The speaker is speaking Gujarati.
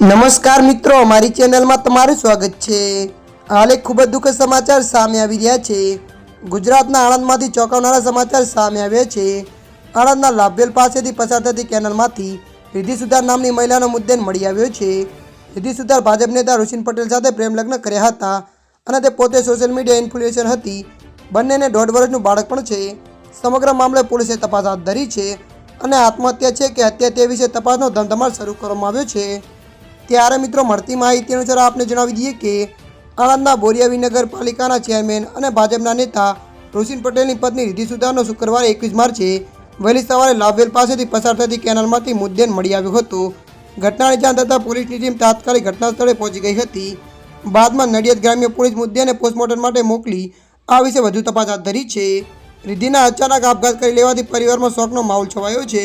નમસ્કાર મિત્રો મારી ચેનલમાં તમારું સ્વાગત છે. હાલ એક ખૂબ જ દુઃખદ સમાચાર સામે આવી રહ્યા છે. ગુજરાતના આણંદમાંથી ચોંકાવનારા સમાચાર સામે આવ્યા છે. આણંદના લાભેલ પાસેથી પસાર થતી કેનલમાંથી રિધિ સુધાર નામની મહિલાનો મુદ્દેન મળી આવ્યો છે. રિધિ સુધાર ભાજપ નેતા ઋષિન પટેલ સાથે પ્રેમ લગ્ન કર્યા હતા અને તે પોતે સોશિયલ મીડિયા ઇન્ફ્લુએન્સર હતી. બંનેને દોઢ વર્ષનું બાળક પણ છે. સમગ્ર મામલે પોલીસે તપાસ હાથ ધરી છે અને આત્મહત્યા છે કે હત્યા તે વિશે તપાસનો ધમધમાટ શરૂ કરવામાં આવ્યો છે. ત્યારે મિત્રો, મળતી માહિતી અનુસાર આપને જણાવી દઈએ કે આણંદના બોરિયાવી નગરપાલિકાના ચેરમેન અને ભાજપના નેતા રોશિન પટેલની પત્ની રિધિ સુધારનો શુક્રવારે એકવીસ માર્ચે વહેલી સવારે લાભવેલ પાસેથી પસાર થતી કેનાલમાંથી મુદ્દેન મળી આવ્યો હતો. ઘટનાની જાણ થતાં પોલીસની ટીમ તાત્કાલિક ઘટના સ્થળે પહોંચી ગઈ હતી. બાદમાં નડિયાદ ગ્રામ્ય પોલીસ મુદ્દેને પોસ્ટમોર્ટમ માટે મોકલી આ વિશે વધુ તપાસ હાથ ધરી છે. રિધિના અચાનક આપઘાત કરી લેવાથી પરિવારમાં શોકનો માહોલ છવાયો છે.